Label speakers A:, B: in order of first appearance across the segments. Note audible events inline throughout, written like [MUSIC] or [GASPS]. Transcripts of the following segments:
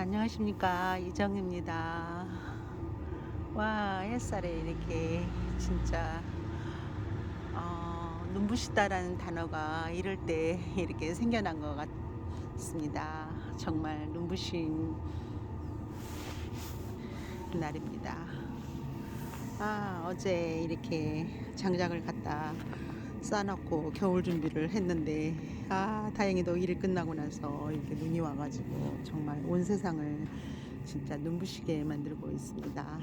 A: 안녕하십니까 이정입니다. 와 햇살에 이렇게 진짜 어, 눈부시다라는 단어가 이럴 때 이렇게 생겨난 것 같습니다. 정말 눈부신 날입니다. 아 어제 이렇게 장작을 갖다 쌓아놓고 겨울 준비를 했는데 아 다행히도 일이 끝나고 나서 이렇게 눈이 와가지고 정말 온 세상을 진짜 눈부시게 만들고 있습니다.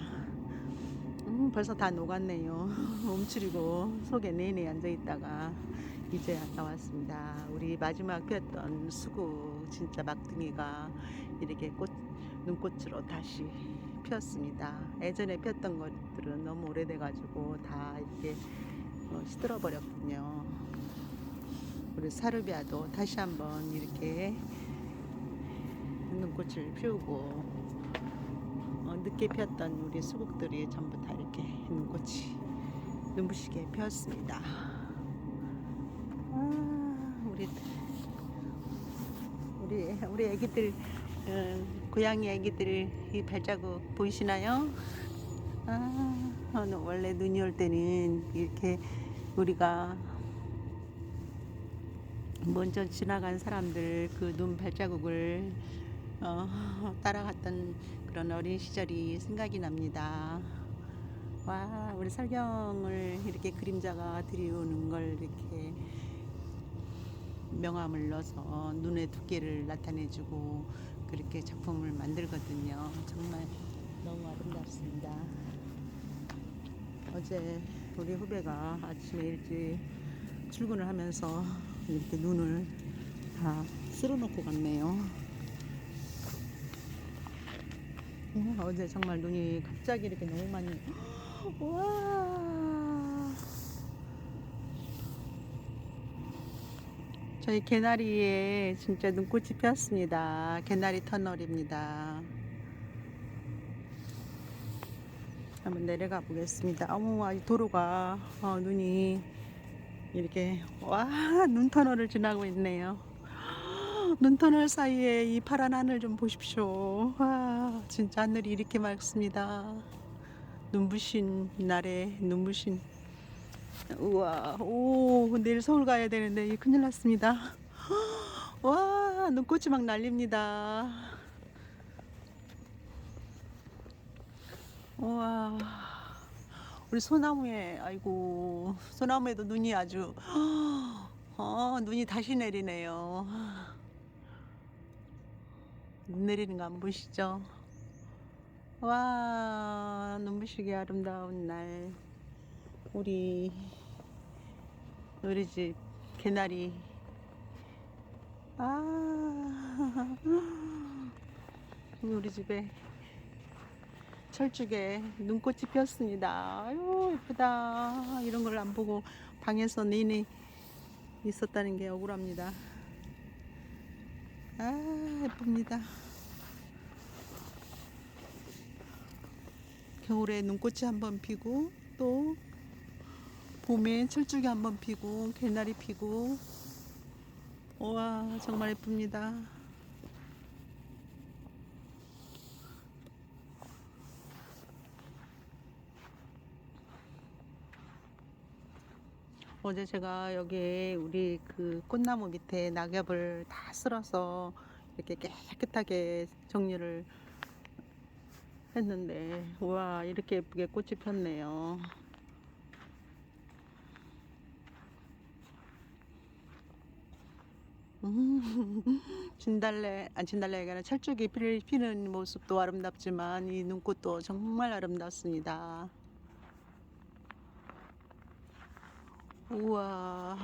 A: 음, 벌써 다 녹았네요. [LAUGHS] 움츠리고 속에 내내 앉아 있다가 이제 나왔습니다. 우리 마지막 피었던 수국 진짜 막둥이가 이렇게 꽃 눈꽃으로 다시 피었습니다. 예전에 피었던 것들은 너무 오래돼가지고 다 이렇게 어, 시들어 버렸군요. 우리 사르비아도 다시 한번 이렇게 눈꽃을 피우고 어, 늦게 피었던 우리 수국들이 전부 다 이렇게 눈꽃이 눈부시게 피었습니다. 아, 우리 우리 우리 아기들 어, 고양이 아기들 이 발자국 보이시나요? 아, 어, 원래 눈이 올 때는 이렇게 우리가 먼저 지나간 사람들 그 눈 발자국을 어, 따라갔던 그런 어린 시절이 생각이 납니다. 와, 우리 설경을 이렇게 그림자가 들이오는 걸 이렇게 명암을 넣어서 눈의 두께를 나타내주고 그렇게 작품을 만들거든요. 정말 너무 아름답습니다. 어제 우리 후배가 아침에 일찍 출근을 하면서 이렇게 눈을 다 쓸어놓고 갔네요. 음, 어제 정말 눈이 갑자기 이렇게 너무 많이 [GASPS] 와 저희 개나리에 진짜 눈꽃이 피었습니다. 개나리 터널입니다. 한번 내려가 보겠습니다. 어머, 이 도로가 어, 눈이 이렇게 와 눈터널을 지나고 있네요. 눈터널 사이에 이 파란 하늘 좀 보십시오. 와 진짜 하늘이 이렇게 맑습니다. 눈부신 날에 눈부신 우와 오 내일 서울 가야 되는데 이 큰일 났습니다. 와 눈꽃이 막 날립니다. 우와 우리 소나무에 아이고 소나무에도 눈이 아주 [GASPS] 어 눈이 다시 내리네요. 눈 내리는 거 안 보시죠? 와 눈부시게 아름다운 날 우리 우리 집 개나리 아 [LAUGHS] 우리 집에 철쭉에 눈꽃이 피었습니다. 아유 예쁘다. 이런 걸 안 보고 방에서 내내 있었다는 게 억울합니다. 아 예쁩니다. 겨울에 눈꽃이 한번 피고 또 봄에 철쭉이 한번 피고 개나리 피고 와 정말 예쁩니다. 어제 제가 여기 우리 그 꽃나무 밑에 낙엽을 다 쓸어서 이렇게 깨끗하게 정리를 했는데 우와 이렇게 예쁘게 꽃이 폈네요. 음, 진달래, 아 진달래가 아니라 철쭉이 피- 피는 모습도 아름답지만 이 눈꽃도 정말 아름답습니다. 우와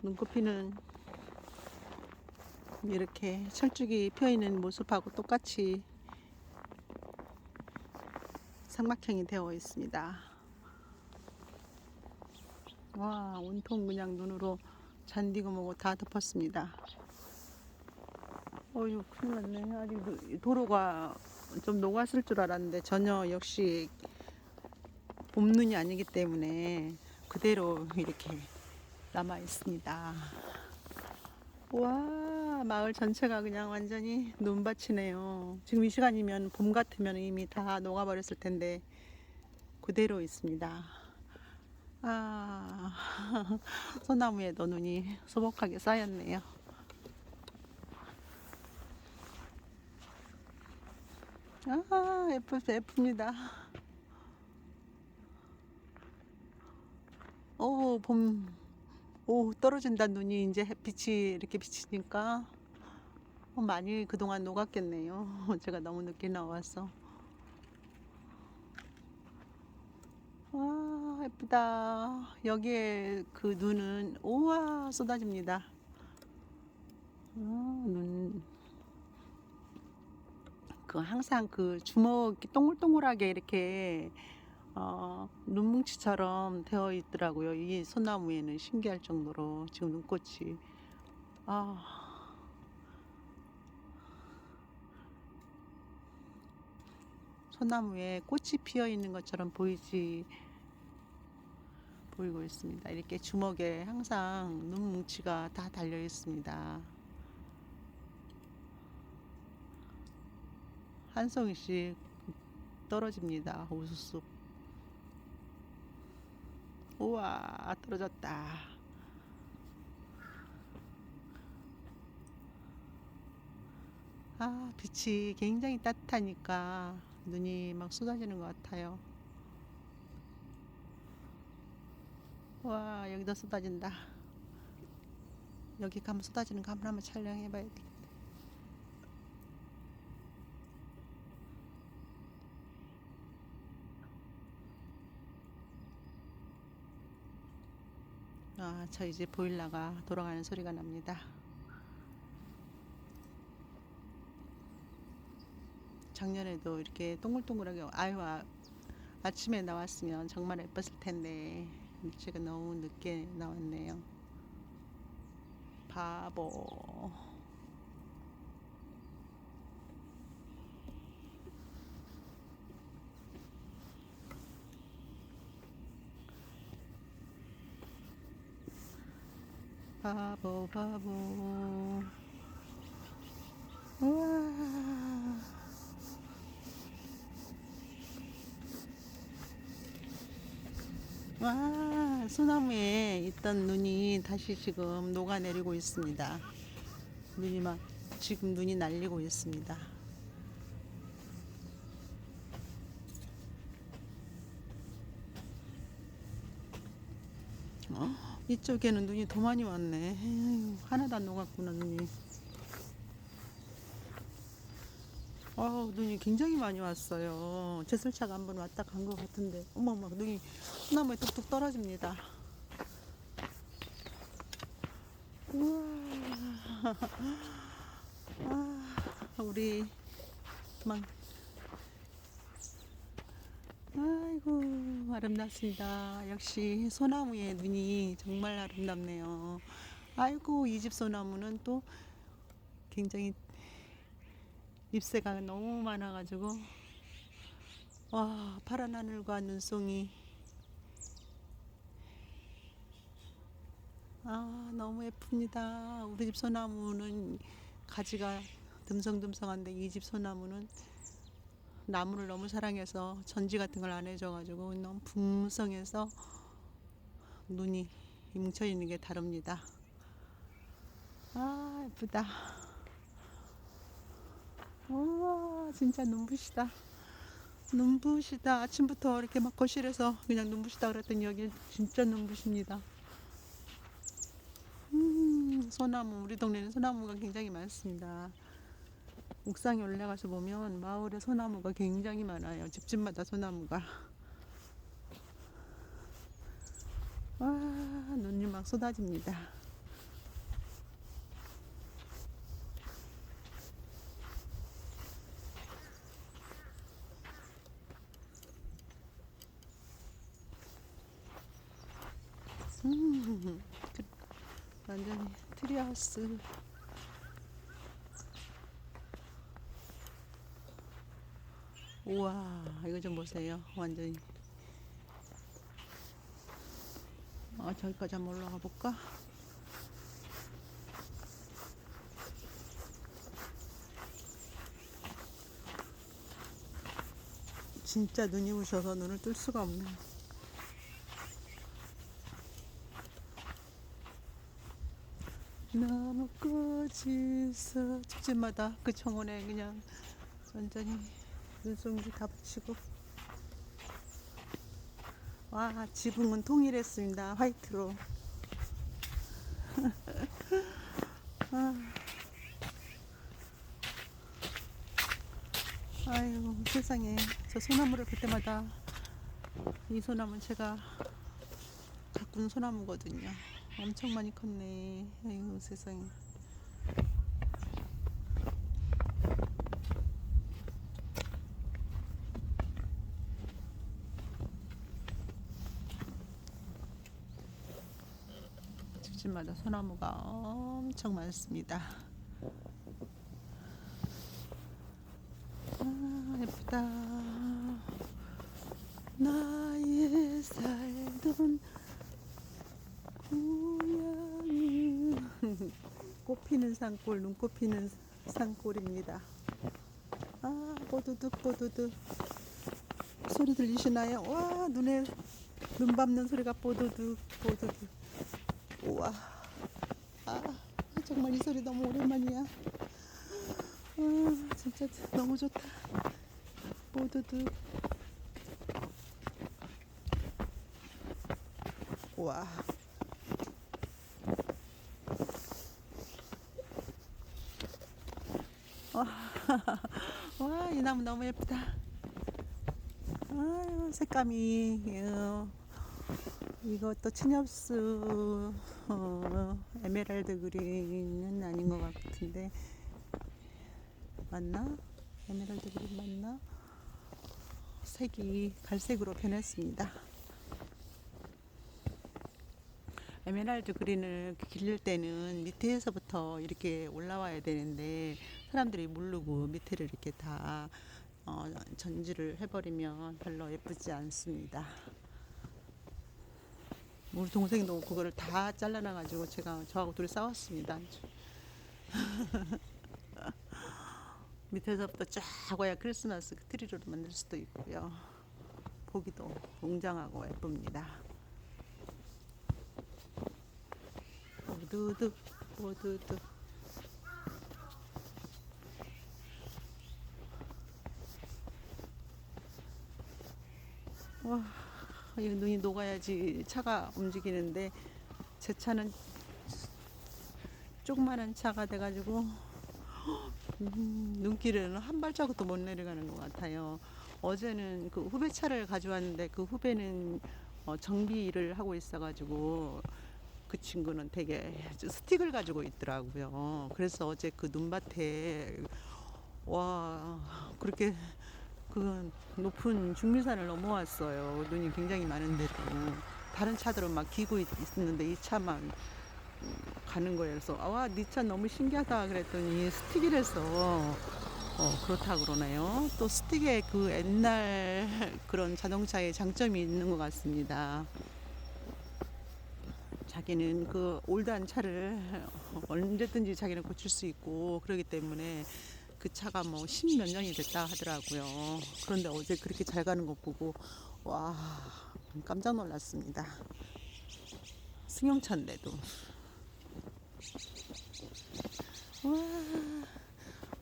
A: 눈꽃 피는 이렇게 철쭉이 펴 있는 모습하고 똑같이 삼각형이 되어 있습니다. 와 온통 그냥 눈으로 뭐고 다 덮었습니다. 어휴 큰일 났네. 아직 그 도로가 좀 녹았을 줄 알았는데 전혀 역시 봄눈이 아니기 때문에 그대로 이렇게 남아 있습니다. 와 마을 전체가 그냥 완전히 눈밭이네요. 지금 이 시간이면 봄 같으면 이미 다 녹아버렸을 텐데 그대로 있습니다. 아, [LAUGHS] 소나무에도 눈이 소복하게 쌓였네요. 아, 예쁘, 예쁩니다. 오, 봄, 오, 떨어진다 눈이 이제 햇빛이 이렇게 비치니까 어, 많이 그동안 녹았겠네요. [LAUGHS] 제가 너무 늦게 나와서. 와, 예쁘다. 여기에 그 눈은 우와 쏟아집니다. 아, 눈. 그 항상 그 주먹 동글동글하게 이렇게 어, 눈뭉치처럼 되어 있더라고요. 이 소나무에는 신기할 정도로 지금 눈꽃이 아 소나무에 꽃이 피어 있는 것처럼 보이지 보이고 있습니다. 이렇게 주먹에 항상 눈뭉치가 다 달려 있습니다. 한 송이씩 떨어집니다. 우수수. 우와, 떨어졌다. 아, 빛이 굉장히 따뜻하니까 눈이 막 쏟아지는 것 같아요. 와, 여기도 쏟아진다. 여기 가면 쏟아지는 거 한번 한번 촬영해 봐야 돼. 아, 저 이제 보일러가 돌아가는 소리가 납니다. 작년에도 이렇게 동글동글하게 아유 아, 아침에 나왔으면 정말 예뻤을 텐데 제가 너무 늦게 나왔네요. 바보. 바보 바보. 우와. 와, 소나무에 있던 눈이 다시 지금 녹아내리고 있습니다. 눈이 막 지금 눈이 날리고 있습니다. 어, 이쪽에는 눈이 더 많이 왔네. 에휴, 하나도 안 녹았구나 눈이. 어, 눈이 굉장히 많이 왔어요. 제설차가 한 번 왔다 간 것 같은데, 어머, 막 눈이 소나무에 뚝뚝 떨어집니다. 우와. [LAUGHS] 아, 우리 막 아이고 아름답습니다. 역시 소나무의 눈이 정말 아름답네요. 아이고 이 집 소나무는 또 굉장히 잎새가 너무 많아가지고 와 파란 하늘과 눈송이 아 너무 예쁩니다. 우리 집 소나무는 가지가 듬성듬성한데 이 집 소나무는 나무를 너무 사랑해서 전지 같은 걸 안 해줘가지고 너무 풍성해서 눈이 뭉쳐 있는 게 다릅니다. 아 예쁘다. 우와 진짜 눈부시다. 눈부시다. 아침부터 이렇게 막 거실에서 그냥 눈부시다 그랬더니 여기 진짜 눈부십니다. 음, 소나무 우리 동네는 소나무가 굉장히 많습니다. 옥상에 올라가서 보면 마을에 소나무가 굉장히 많아요. 집집마다 소나무가. 와, 눈이 막 쏟아집니다. 음, 그- 완전히 트리하우스. 우와 이거 좀 보세요. 완전히. 아 저기까지 한번 올라가 볼까? 진짜 눈이 부셔서 눈을 뜰 수가 없네. 나무 꽃이 있어 집집마다 그 청원에 그냥 완전히 눈송이 다 붙이고. 와 지붕은 통일했습니다. 화이트로. [LAUGHS] 아. 아유 세상에. 저 소나무를 볼 때마다 이 소나무는 제가 가꾼 소나무거든요. 엄청 많이 컸네. 아유 세상에 집집마다 소나무가 엄청 많습니다. 아 예쁘다. 나의 살던 고향은 [LAUGHS] 꽃피는 산골 눈꽃 피는 산골입니다. 아 뽀드득 뽀드득 소리 들리시나요? 와 눈에 눈 밟는 소리가 뽀드득 뽀드득 우와. 아 정말 이 소리 너무 오랜만이야. 아 진짜 너무 좋다. 뽀드득 우와. [LAUGHS] 와, 이 나무 너무 예쁘다. 아유, 색감이, 어, 이것도 침엽수, 어, 에메랄드 그린은 아닌 것 같은데, 맞나? 에메랄드 그린 맞나? 색이 갈색으로 변했습니다. 에메랄드 그린을 기를 때는 밑에서부터 이렇게 올라와야 되는데 사람들이 모르고 밑에를 이렇게 다 어, 전지를 해버리면 별로 예쁘지 않습니다. 우리 동생도 그거를 다 잘라놔가지고 제가 저하고 둘이 싸웠습니다. [LAUGHS] 밑에서부터 쫙 와야 크리스마스 트리로 만들 수도 있고요. 보기도 웅장하고 예쁩니다. 오두두 오두두 와이 눈이 녹아야지 차가 움직이는데 제 차는 조그만한 차가 돼가지고 음, 눈길은 한 발자국도 못 내려가는 것 같아요. 어제는 그 후배 차를 가져왔는데 그 후배는 어, 정비 일을 하고 있어가지고 그 친구는 되게 스틱을 가지고 있더라고요. 그래서 어제 그 눈밭에 와 그렇게 그 높은 중미산을 넘어왔어요. 눈이 굉장히 많은데도 다른 차들은 막 기고 있- 있는데 이 차만 가는 거예요. 그래서 와, 네 차 너무 신기하다 그랬더니 스틱이라서 어, 그렇다 그러네요. 또 스틱의 그 옛날 [LAUGHS] 그런 자동차의 장점이 있는 것 같습니다. 자기는 그 올드한 차를 [LAUGHS] 언제든지 자기는 고칠 수 있고 그러기 때문에 그 차가 뭐 십 몇 년이 됐다 하더라고요. 그런데 어제 그렇게 잘 가는 거 보고 와 깜짝 놀랐습니다. 승용차인데도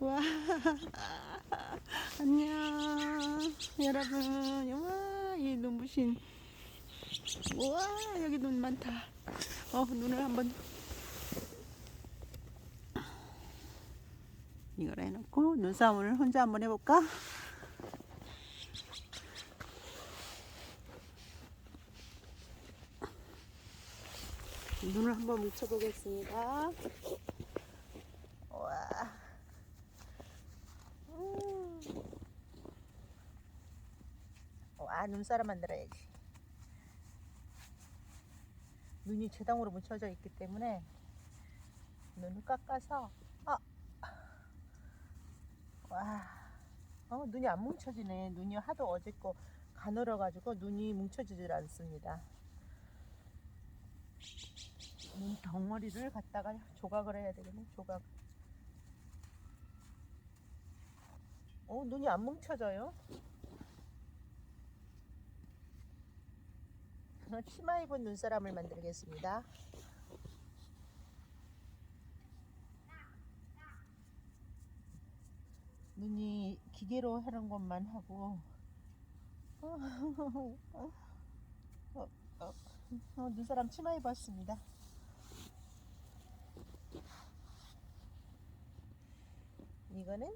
A: 와, 와, 안녕 여러분. 와, 이 눈부신 와 여기 눈 많다. 어 눈을 한번 이걸 해놓고 눈싸움을 혼자 한번 해볼까? 눈을 한번 묻혀보겠습니다. 와. 음. 와 눈사람 만들어야지. 눈이 제당으로 묻혀져 있기 때문에 눈을 깎아서 아. 와, 어, 눈이 안 뭉쳐지네. 눈이 하도 어제 거 가늘어가지고 눈이 뭉쳐지질 않습니다. 눈 덩어리를 갖다가 조각을 해야 되겠네. 조각. 어, 눈이 안 뭉쳐져요. 어, 치마 입은 눈사람을 만들겠습니다. 눈이 기계로 하는 것만 하고 어, 어, 어, 어, 눈사람 치마 입었습니다. 이거는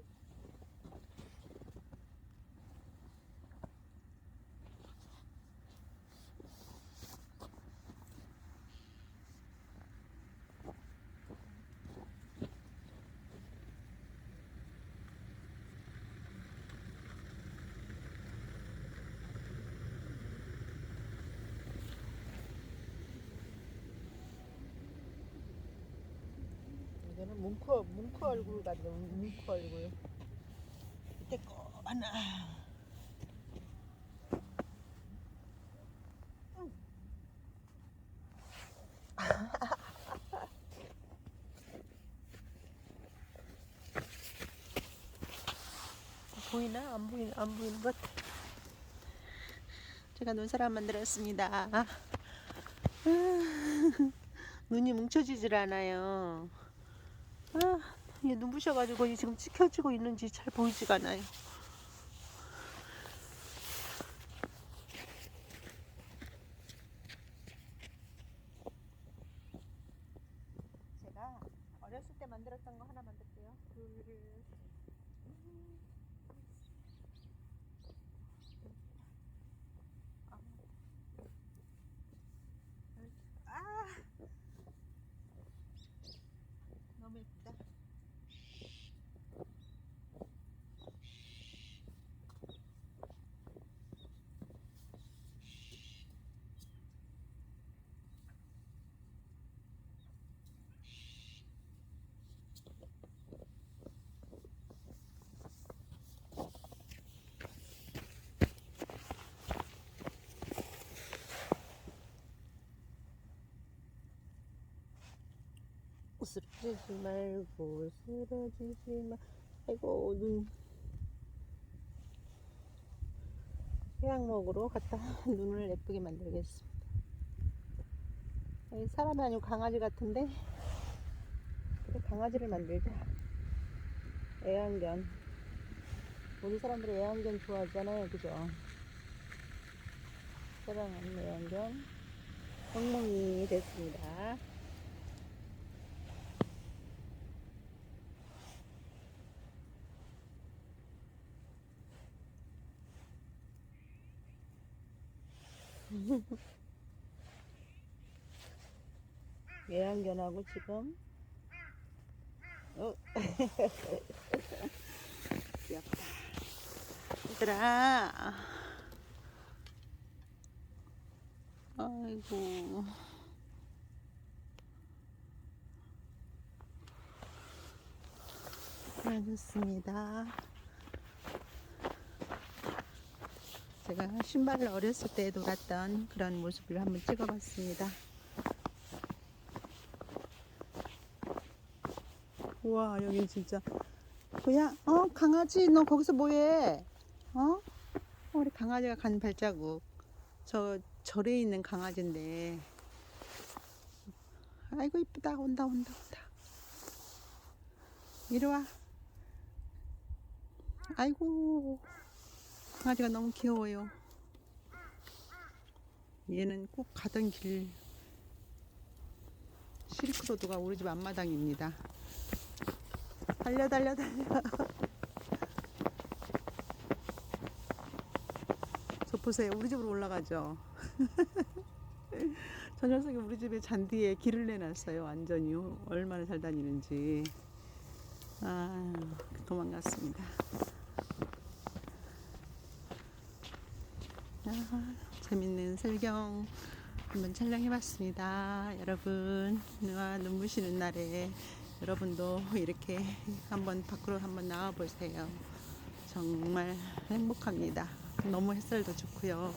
A: 이거는 뭉크 뭉크 얼굴 같은 뭉크 얼굴. 이때 거나. 보이나 안 보이나 안 보이는 것. 제가 눈사람 만들었습니다. 아, [LAUGHS] 눈이 뭉쳐지질 않아요. 아, 이게 눈부셔가지고 지금 찍혀지고 있는지 잘 보이지가 않아요. 제가 어렸을 때 만들었던 거 하나 만들게요. 둘, 음. 아, 너무 예쁘다. 쓰러지지 말고 쓰러지지 마. 아이고 눈. 해양 먹으러 갔다 눈을 예쁘게 만들겠습니다. 사람이 아니고 강아지 같은데 강아지를 만들자. 애완견. 우리 사람들이 애완견 좋아하잖아요, 그죠? 사랑하는 애완견 멍멍이 됐습니다. [LAUGHS] 애완견하고 지금? 어. [LAUGHS] 귀엽다. 얘들아. 아이고. 알겠습니다 제가 신발을 어렸을 때 놀았던 그런 모습을 한번 찍어봤습니다. 우와 여기 진짜 뭐야? 어 강아지 너 거기서 뭐해? 어? 우리 강아지가 간 발자국. 저 절에 있는 강아지인데. 아이고 이쁘다 온다 온다 온다. 이리 와. 아이고 강아지가 너무 귀여워요. 얘는 꼭 가던 길 실크로드가 우리 집 앞마당입니다. 달려 달려 달려. 저 보세요. 우리 집으로 올라가죠. [LAUGHS] 저 녀석이 우리 집에 잔디에 길을 내놨어요. 완전히 얼마나 잘 다니는지. 아 도망갔습니다. 아, 재밌는 설경 한번 촬영해봤습니다. 여러분, 아, 눈부시는 날에 여러분도 이렇게 한번 밖으로 한번 나와보세요. 정말 행복합니다. 너무 햇살도 좋고요.